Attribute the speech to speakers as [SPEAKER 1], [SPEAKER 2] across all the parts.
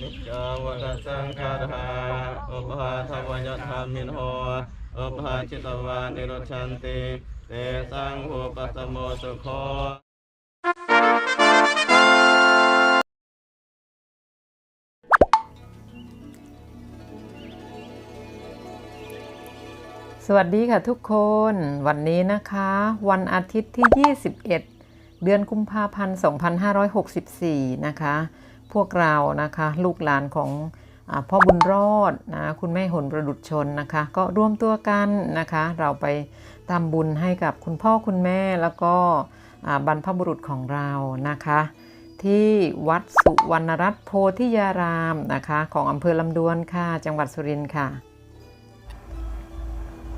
[SPEAKER 1] นิจาวัฏสังขาราอุปาทวยธรรมินโหอุปาจิตวานิโรชันติเตสังอุปสโมสุโค
[SPEAKER 2] สวัสดีค่ะทุกคนวันนี้นะคะ วันอาทิตย์ที่ 21 เดือนกุมภาพันธ์ 2564 นะคะ พวกเรานะคะ ลูกหลานของอพ่อบุญรอดนะคุณแม่หนประดุจชนนะคะ ก็ร่วมตัวกันนะคะ เราไปทำบุญให้กับคุณพ่อคุณแม่แล้วก็บรรพบุรุษของเรานะคะ ที่วัดสุวรรณรัตน์โพธิยารามนะคะ ของอำเภอลำดวนค่ะ จังหวัดสุรินทร์ค่ะ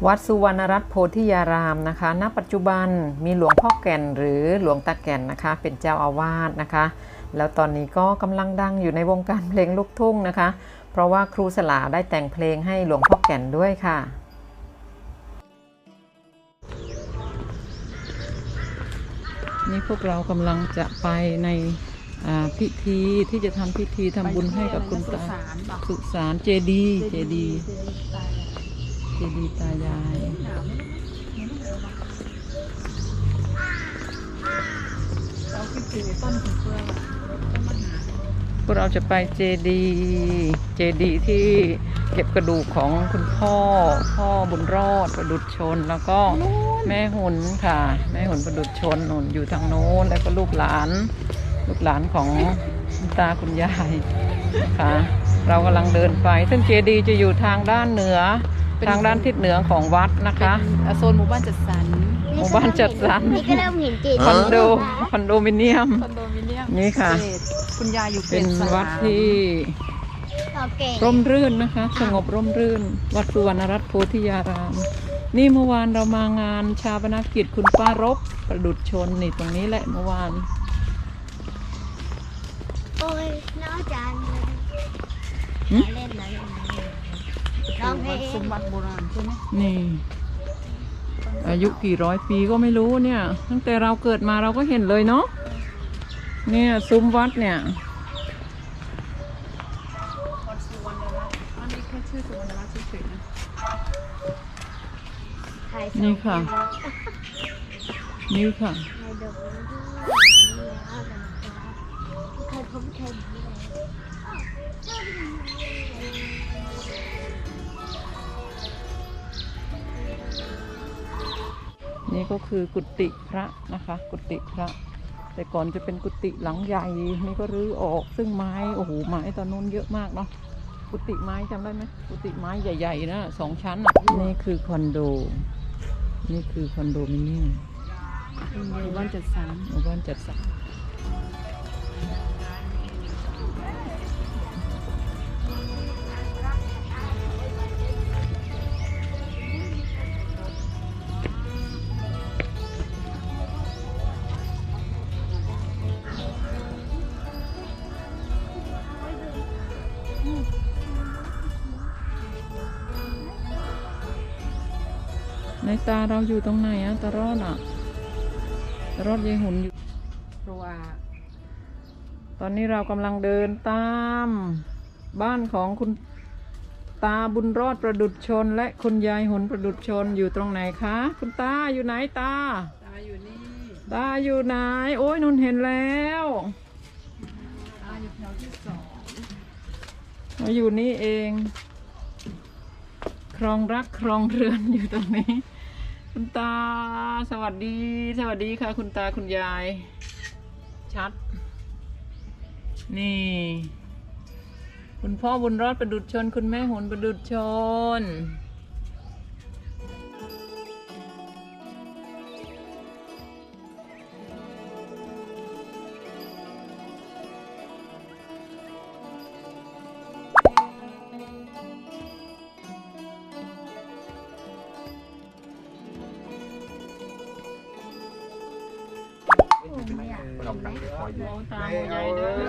[SPEAKER 2] วัดสุวรรณรัตน์โพธิยารามนะคะ ณ ปัจจุบันมีหลวงพ่อแก่นหรือหลวงตาแก่นนะคะ เป็นเจ้าอาวาสนะคะ แล้วตอนนี้ก็กำลังดังอยู่ในวงการเพลงลูกทุ่งนะคะ เพราะว่าครูสลาได้แต่งเพลงให้หลวงพ่อแก่นด้วยค่ะนี่พวกเรากำลังจะไปในอ่าพิธีที่จะทำพิธีทำบุญให้กับคุณตาสุสานเจดีเจดีเจดีตายาย
[SPEAKER 3] เราคิดถึงต้นถึงเฟืองอะ
[SPEAKER 2] พวกเราจะไปเจดีเจดีที่เก็บกระดูกของคุณพ่อ พ่อบุญรอดประดุจชน แล้วก็แม่หุนค่ะ แม่หุนประดุจชนหนุนอยู่ทางโน้น แล้วก็ลูกหลาน ลูกหลานของคุณตาคุณยายนะคะเรากำลังเดินไป ซึ่งเจดีจะอยู่ทางด้านเหนือ ทางด้านทิศเหนือของวัดนะคะ
[SPEAKER 3] เป็นโซนหมู่บ้านจัดสรร
[SPEAKER 2] หมู่บ้านจัดสรร
[SPEAKER 4] นี่ก็เริ่มเห็นเจ
[SPEAKER 2] คอนโดคอนโดมิเนียม
[SPEAKER 3] คอนโดมิเนียม
[SPEAKER 2] นี่ค่ะ
[SPEAKER 3] เขตคุณยายอยู่เข
[SPEAKER 2] เป็น
[SPEAKER 3] ตสาม
[SPEAKER 2] วัดที่
[SPEAKER 4] โอเค
[SPEAKER 2] ร่มรื่นนะคะ สงบร่มรื่น วัดสุวรรณรัตน์โพธิยาราม นี่เมื่อวานเรามางานชาปนกิจคุณป้ารบประดุจชนนี่ตรงนี้แหละเมื่อวาน
[SPEAKER 4] โอ้ยน้องจานเลย
[SPEAKER 2] หึ
[SPEAKER 4] เล่นอะไรร้องเพล
[SPEAKER 3] วัด
[SPEAKER 4] ง
[SPEAKER 3] สมบัติโบราณใช่ไหม
[SPEAKER 2] นี่ อายุกี่ร้อยปีก็ไม่รู้เนี่ย ตั้งแต่เราเกิดมาเราก็เห็นเลยเนาะเนี่ยซุ้มวัดเนี่ย
[SPEAKER 3] วัดสุวรรณรัตน์อันนี้แค่ชื่อสุวรรณรัตน์เฉยๆนะ
[SPEAKER 4] ถ่าย
[SPEAKER 2] นี่ค่ะ นี่ค่ะ
[SPEAKER 4] ในดอกใครพบใคร
[SPEAKER 2] นี่ก็คือกุฏิพระนะคะ กุฏิพระ แต่ก่อนจะเป็นกุฏิหลังใหญ่นี่ก็รื้อออกซึ่งไม้โอ้โหไม้ตอนนู้นเยอะมากเนาะกุฏิไม้จำได้ไหมกุฏิไม้ใหญ่ๆนะสองชั้นอะนี่คือคอนโด นี่คือคอนโดมิเนียม
[SPEAKER 3] หมู่บ้านจัดสรร
[SPEAKER 2] หมู่บ้านจัดสรร ในตาเราอยู่ตรงไหนอะตารอดอะตารอดยายหุ่นอยู่
[SPEAKER 3] เพราะว่า
[SPEAKER 2] ตอนนี้เรากำลังเดินตามบ้านของคุณตาบุญรอดประดุจชน และคุณยายหุนประดุจชนอยู่ตรงไหนคะ คุณตาอยู่ไหนตา
[SPEAKER 3] ตาอยู่นี่
[SPEAKER 2] ตาอยู่ไหน โอ้ยนุ่นเห็นแล้ว
[SPEAKER 3] ตาอยู่แถวที่สอง
[SPEAKER 2] มาอยู่นี่เอง ครองรักครองเรือนอยู่ตรงนี้ คุณตาสวัสดี สวัสดีค่ะ คุณตาคุณยาย ชัด นี่ คุณพ่อบุญรอดประดุดชน คุณแม่หนประดุดชน
[SPEAKER 1] កំកាំងខ្វាយ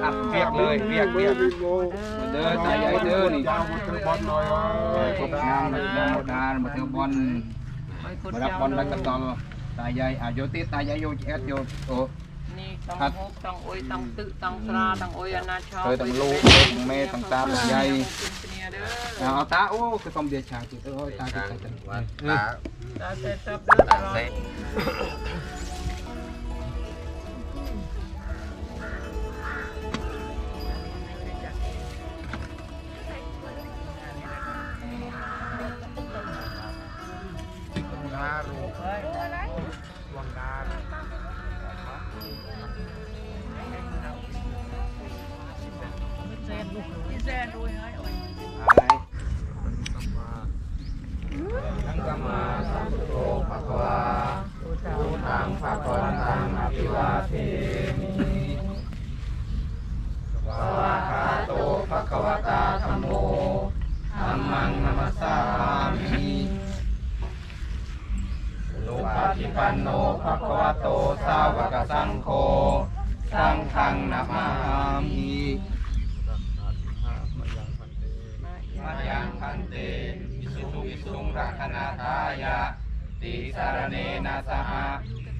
[SPEAKER 1] អាពៀកលើពៀកពៀក
[SPEAKER 5] មើលតែយាយលើនេះមកធ្វើបនអើយគ្រប់
[SPEAKER 2] ឆ្នាំនៅតា
[SPEAKER 5] មដានមកធ្វើបនមករាប់បនបាច់កតលតាយាយអាយកទៀតតាយាយយកឆ្អែតយក
[SPEAKER 2] អូ
[SPEAKER 3] នេះតង់ហូបតង់អុយតង់ទឹកតង់ស្រាតង់អុយអាណាឆោ
[SPEAKER 5] ទៅតង់លូតង់មេតង់តាមយាយអើតាអូ
[SPEAKER 3] គឺ
[SPEAKER 5] សុំវាឆាទៀតអើយតាគេតែ
[SPEAKER 3] តាតែតែទៅដល់
[SPEAKER 5] สุงรักขณาทายะติสารเนนะสห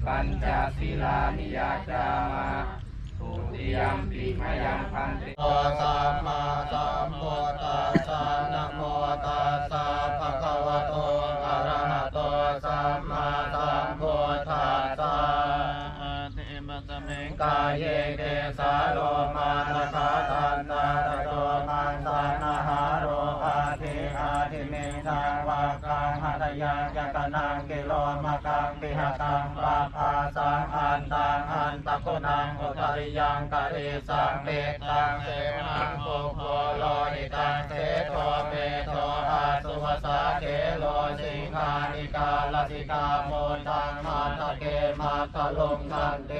[SPEAKER 5] ปัญจศีลานิยาจามะทุติยมปิมยังพันติ
[SPEAKER 1] สัมมาสัมพุทธัสสะนะโมตัสสะภะคะวะโตอะระหะโตสัมมาสัมพุทธัสสะอะติมัสสะเมกายเยเก ยังยกนังกิโลมะกังปิหตังปาภาสังอันตังอันตะโกนังอุตริยังกะเรสังเมตังเสมังโพโพโลหิตังเสโทเมโทอาสุวสาเกโลสิงหานิกาลสิกาโมตังมาตะเกมาตะลงทันเต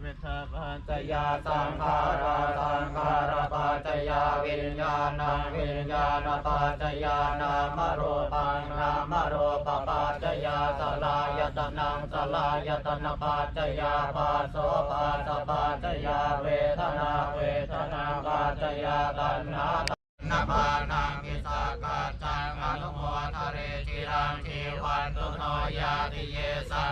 [SPEAKER 1] เวทาปัจจยาสังขาราสังขาราปัจจยา วิญญาณังวิญญาณปัจจยานามโรปังนามโรปปัจจยาสลายตนังสลายตนะปัจจยาปัสโสปัสสะปัจจยาเวทนาเวทนาปัจจยาตัณหานาบานังกิสากาจังอนุโมทเรจิรังชีวันตุโนยาติเยสัง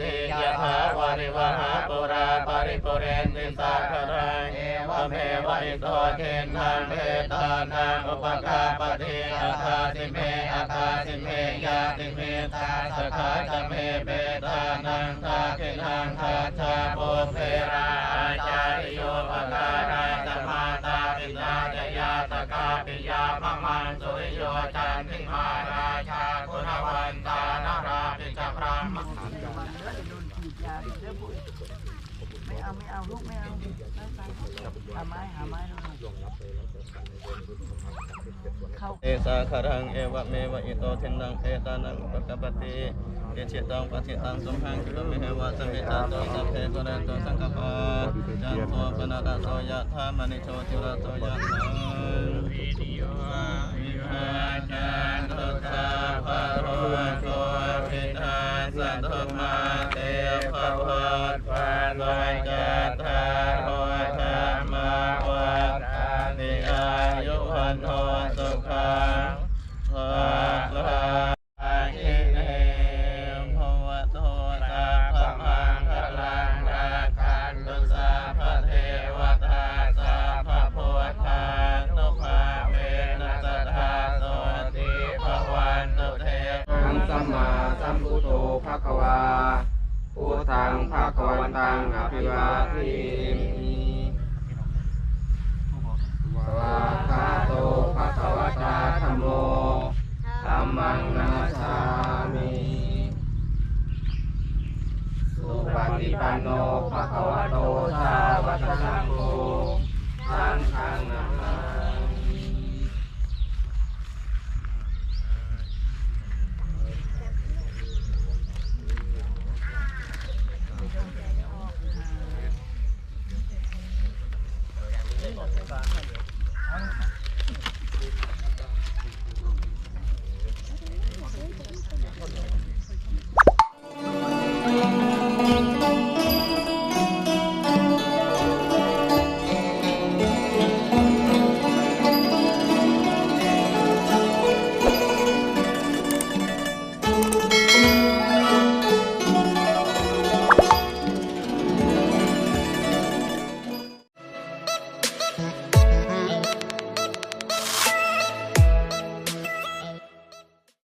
[SPEAKER 1] ติยถาวริวหาปุราปริปุเรนติสาคารังเอวเมวะอิโตเทนังเทตานังอุปกาปฏิอาคาติเมอาคาติเมยาติเมตาสขาจเมเปตานังทาคินังคาชาปุเพราจาริโยปการาจมาตาปิตาจยาตกาปิยามะมันสุริโยจันทิมาราชาคุณวันตานา ราปิจพราม
[SPEAKER 3] ไม่เอาไม่เอาลูกไม่เอาหาไม้หาไม้เอ
[SPEAKER 1] สาคารังเอวะเมวะอิโตเทนังเอตานังอุปกปปติเอจิตังปฏิตังสุหังคิปะเมหวะสัมมิจันโตสัพเพตุเรโตสังกปาจันโทปนาตาโสยะธามณิโชติระโสยะธาวิโยวิภาจันโตตาภะโรโก โนสุขังภะลังอาคิเนภวะโตตาธรรมังพลังราคันตุสาพะเทวตาสาพะพุทธานุภาเวนัสธาโสติภวันตุเท
[SPEAKER 5] ทั้งสัมมาสัมพุทโธภะคะวาพุทธังภะคะวันตังอภิวาเท วะคาโตภะคะวะตาธรโม
[SPEAKER 4] ธ
[SPEAKER 5] ัมมังนามิสุปฏิปันโนภะคะวะโตสาวกสังโฆสังฆัง